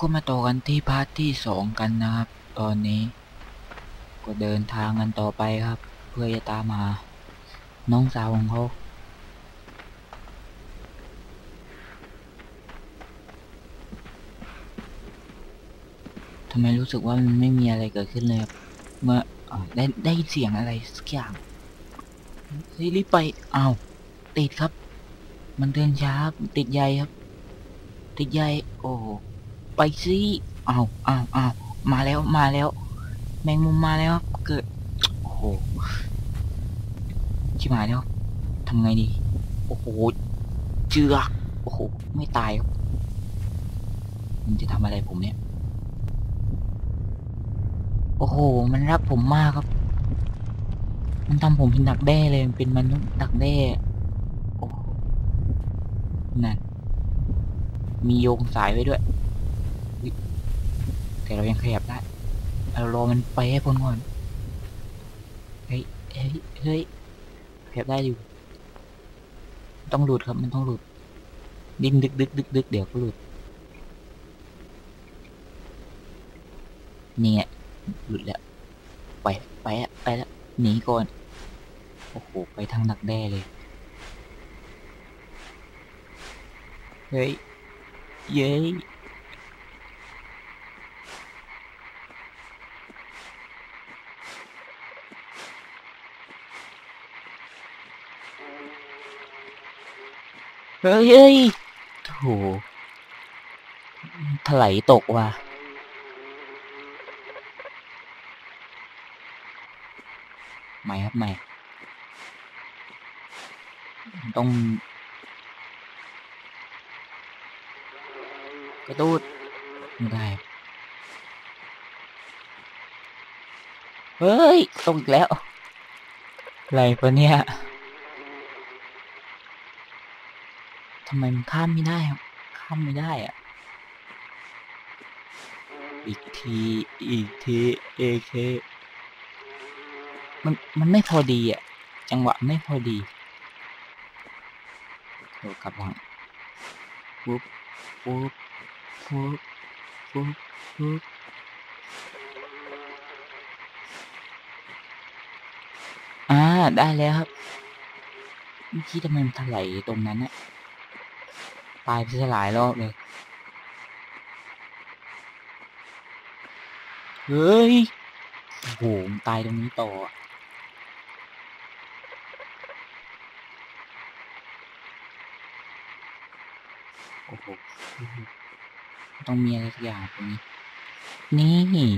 ก็มาต่อกันที่พาร์ทที่สองกันนะครับ ตอนนี้ ก็เดินทางกันต่อไปครับ เพื่อจะตามหาน้องสาวของเขาทำไมรู้สึกว่ามันไม่มีอะไรเกิดขึ้นเลยครับเมื่ออาได้ได้ยินเสียงอะไรสักอย่างรีบไปอ้าวติดครับ มันเดินช้าครับติดใยครับ ติดใยโอ้ ไปสิเอาวอ้าวอ้ามาแล้วมาแล้ว แมงมุมมาแล้วเกิดโอ้โหชิบหายแล้วทำไงดี โอ้โห เจือกโอ้โห ไม่ตายครับมันจะทำอะไรผมเนี่ย โอ้โห มันรักผมมากครับ มันทำผมเป็นดักแด้เลย เป็นมนุษย์ดักแด้ โอ้โหนั่น มีโยงสายไว้ด้วย แต่เรายังขยับได้เรารอมันไปให้พ้นก่อนเฮ้ยเฮ้ยเฮ้ยขยับได้อยู่ ต้องหลุดครับมันต้องหลุด ดิ้นดึกดึกดึกดึกเดี๋ยวก็หลุดนี่ไงหลุดแล้วไปไปอะไปแล้วหนีก่อนโอ้โหไปทางหนักแด้เลยเฮ้ยเย้ ฮ้ยเฮ้ยโถถลายตกว่ะใหม่ครับใหม่ ต้อง กระตูดไม่ได้ เฮ้ยตกอีกแล้ว อะไรปะเนี่ย ทำไมมันข้ามไม่ได้ครับข้ามไม่ได้อะอีกที อีกทีเอเคมัน มันไม่พอดีอะ จังหวะไม่พอดีโดดกลับหลังปุ๊บปุ๊บปุ๊บปุ๊บปุ๊บอ่า ได้แล้วครับเมื่อกี้ทำไมมันถลายตรงนั้นอะ ตายไปซะหลายรอบเลย เฮ้ย โอ้โหมตายตรงนี้ต่อโอ้โหต้องมีอะไรสักอย่างตรงนี้ นี่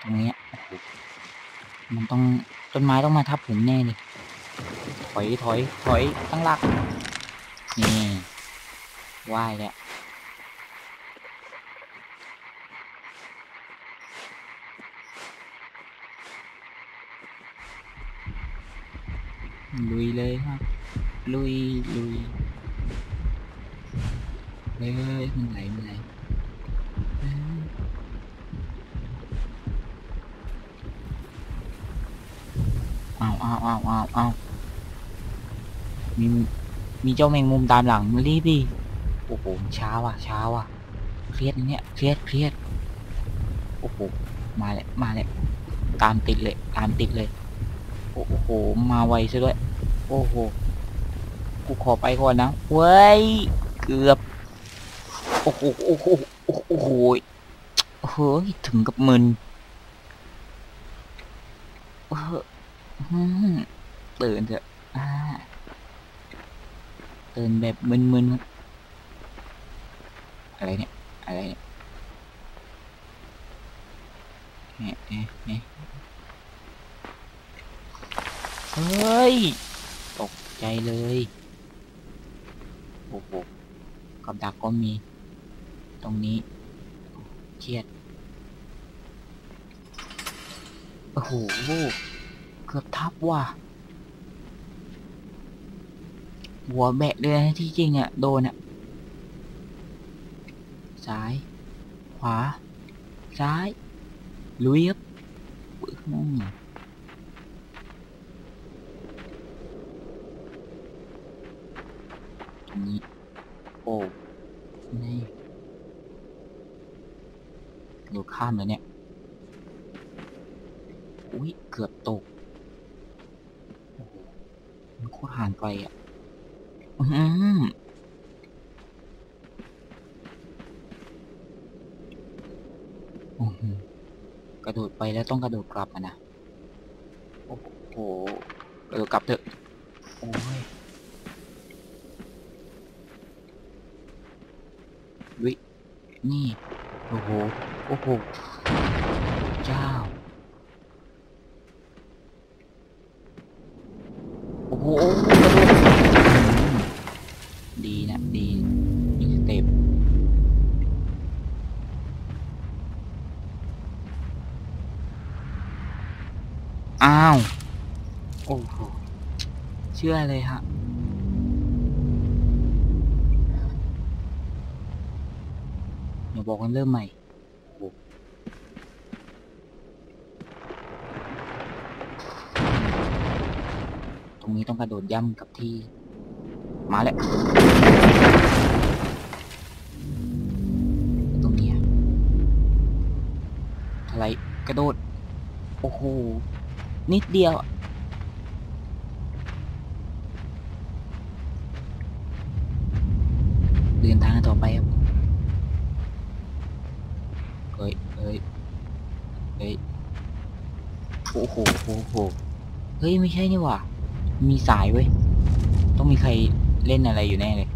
ตรงนี้มันต้องต้นไม้ต้องมาทับผมแน่เลยถอยถอยถอยตั้งหลัก นี่ว่ายแล้วลุยเลยครับ ลุยลุยเฮ้ยเฮ้ยมันไหลมันไหลเฮ้ยอ้าวอ้าวอ้าวอ้าวอ้าวมี มีเจ้าแมงมุมตามหลังมารีบดิโอ้โหช้าว่ะช้าว่ะเครียดนะเนี่ยเครียดเครียดโอ้โหมาเลยมาเลยตามติดเลยตามติดเลย โอ้โหมาไวซะด้วย โอ้โหกูขอไปก่อนนะเว้ยเกือบโอ้โหโอ้โหโอ้โหโอ้โหเฮ้ยถึงกับมึนเอออืมตื่นเถอะ อ่าตื่นแบบมึนๆอะไรเนี่ย อะไรเนี่ยเอ๊ะเอ๊ะเอ๊ะเฮ้ย ตกใจเลย โอ้โหกับดักก็มี ตรงนี้เครียด โอ้โห เกือบทับว่ะ หัวแบะเลยนะที่จริงอะ่ะ โดนอะ่ะ ซ้าย ขวา ซ้าย ลุยครับปึ๊บนี่โอ้นี่ดูข้ามเลยเนี่ย อุ้ยเกือบตก โอ้โหมันโคตรห่างไกลอะ กระโดดไปแล้วต้องกระโดดกลับอะนะ โอ้โห กระโดดกลับเถอะ โอ้ยวิ นี่ โอ้โห โอ้โห อ้าว โอ้โห เชื่อเลยฮะ เดี๋ยวบอกกันเริ่มใหม่ตรงนี้ต้องกระโดดย่ำกับที่ มาแล้วตรงนี้อะไรกระโดด โอ้โห นิดเดียว เดินทางต่อไปครับเฮ้ยเฮ้ยเฮ้ยโอ้โหโอ้โหเฮ้ย ไม่ใช่นี่หว่า มีสายเว้ย ต้องมีใครเล่นอะไรอยู่แน่เลย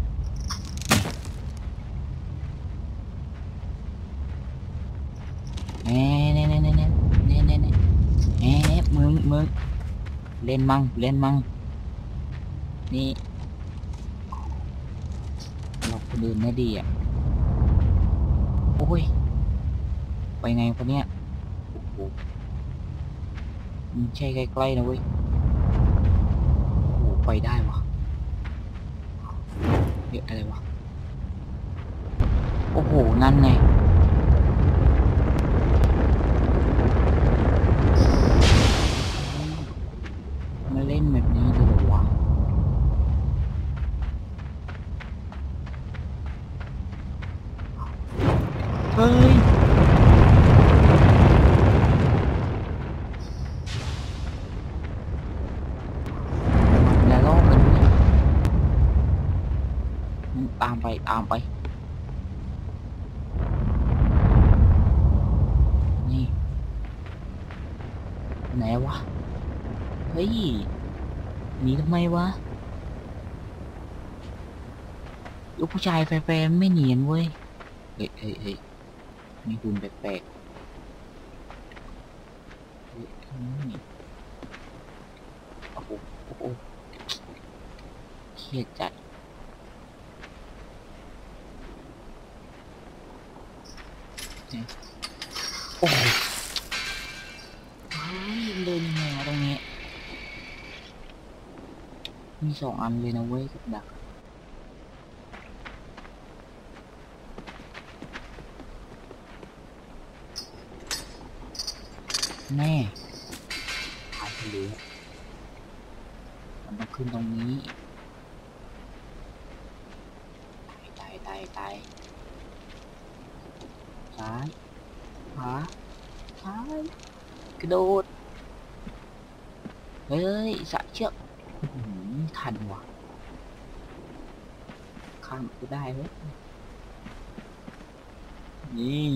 มึงมึงเล่นมั่งเล่นมั่งนี่เราคนอื่นไม่ดีอะโอ้ย ไปไงปะเนี่ยโอ้โหมันใช่ใกล้ๆนะเว้ยโอ้โหไปได้วะเรียอะไรวะ โอ้โห นั่นไง มาเล่นแบบนี้เลยเหรอวะ เฮ้ย อย่าลอกกันเลยมึง ตามไป นี่ ไหนวะ เฮ้ยหนีทำไมวะลูกผู้ชายแฟร์ไม่เนียนเว้ย เฮ้ยเฮ้ยเฮ้ยมีหุ่นแปลกๆเฮ้ยโอ้โหโอ้โหเครียดจัด เนี่ยโอ้โหเฮ้ยเดินยังไงวะตรงนี้ มีสองอันเลยนะเว้ยกับดักแม่หายไปเลยมันต้องขึ้นตรงนี้ ตายตายตาย ซ้ายขวาซ้ายกระโดด เฮ้ยสะเชือกอื้อหือทันว่ะ ข้ามกูได้เว้ยนี่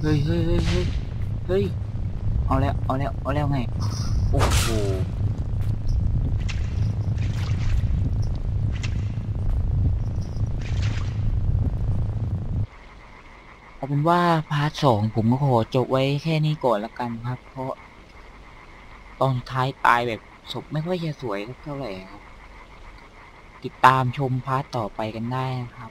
เฮ้ยเฮ้ยเฮ้ยเฮ้ยเฮ้ย เอาแล้ว เอาแล้ว เอาแล้วไง โอ้โห เอาเป็นว่าพาร์ทสองผมก็ขอจบไว้แค่นี้ก่อนละกันครับ เพราะ ตอนท้ายตายแบบศพไม่ค่อยจะสวยสักเท่าไหร่ครับ ติดตามชมพาร์ทต่อไปกันได้นะครับ